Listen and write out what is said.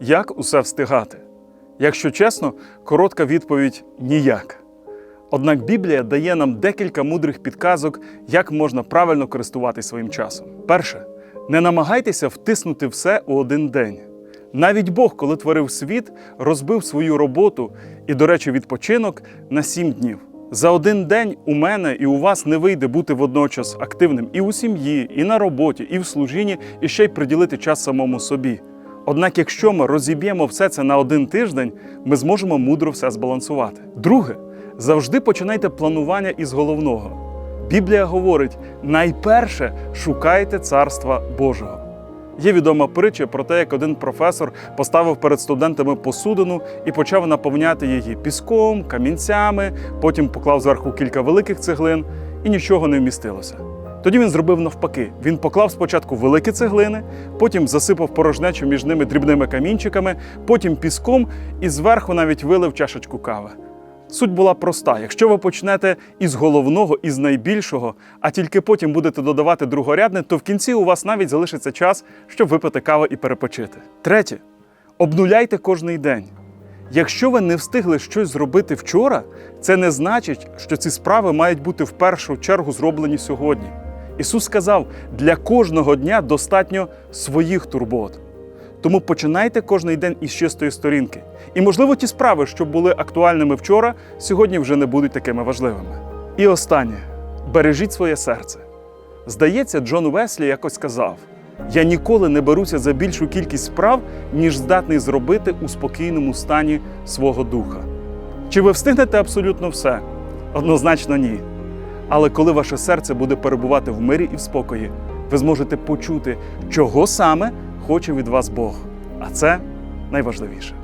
Як усе встигати? Якщо чесно, коротка відповідь ніяк. Однак Біблія дає нам декілька мудрих підказок, як можна правильно користуватися своїм часом. Перше, не намагайтеся втиснути все у один день. Навіть Бог, коли творив світ, розбив свою роботу і, до речі, відпочинок на сім днів. За один день у мене і у вас не вийде бути водночас активним і у сім'ї, і на роботі, і в служінні, і ще й приділити час самому собі. Однак, якщо ми розіб'ємо все це на один тиждень, ми зможемо мудро все збалансувати. Друге, завжди починайте планування із головного. Біблія говорить: найперше шукайте царства Божого. Є відома притча про те, як один професор поставив перед студентами посудину і почав наповняти її піском, камінцями, потім поклав зверху кілька великих цеглин і нічого не вмістилося. Тоді він зробив навпаки. Він поклав спочатку великі цеглини, потім засипав порожнечу між ними дрібними камінчиками, потім піском і зверху навіть вилив чашечку кави. Суть була проста: якщо ви почнете із головного, із найбільшого, а тільки потім будете додавати другорядне, то в кінці у вас навіть залишиться час, щоб випити каву і перепочити. Третє, обнуляйте кожний день. Якщо ви не встигли щось зробити вчора, це не значить, що ці справи мають бути в першу чергу зроблені сьогодні. Ісус сказав: для кожного дня достатньо своїх турбот. Тому починайте кожний день із чистої сторінки. І, можливо, ті справи, що були актуальними вчора, сьогодні вже не будуть такими важливими. І останнє бережіть своє серце. Здається, Джон Веслі якось сказав: я ніколи не беруся за більшу кількість справ, ніж здатний зробити у спокійному стані свого духа. Чи ви встигнете абсолютно все? Однозначно ні. Але коли ваше серце буде перебувати в мирі і в спокої, ви зможете почути, чого саме хоче від вас Бог. А це найважливіше.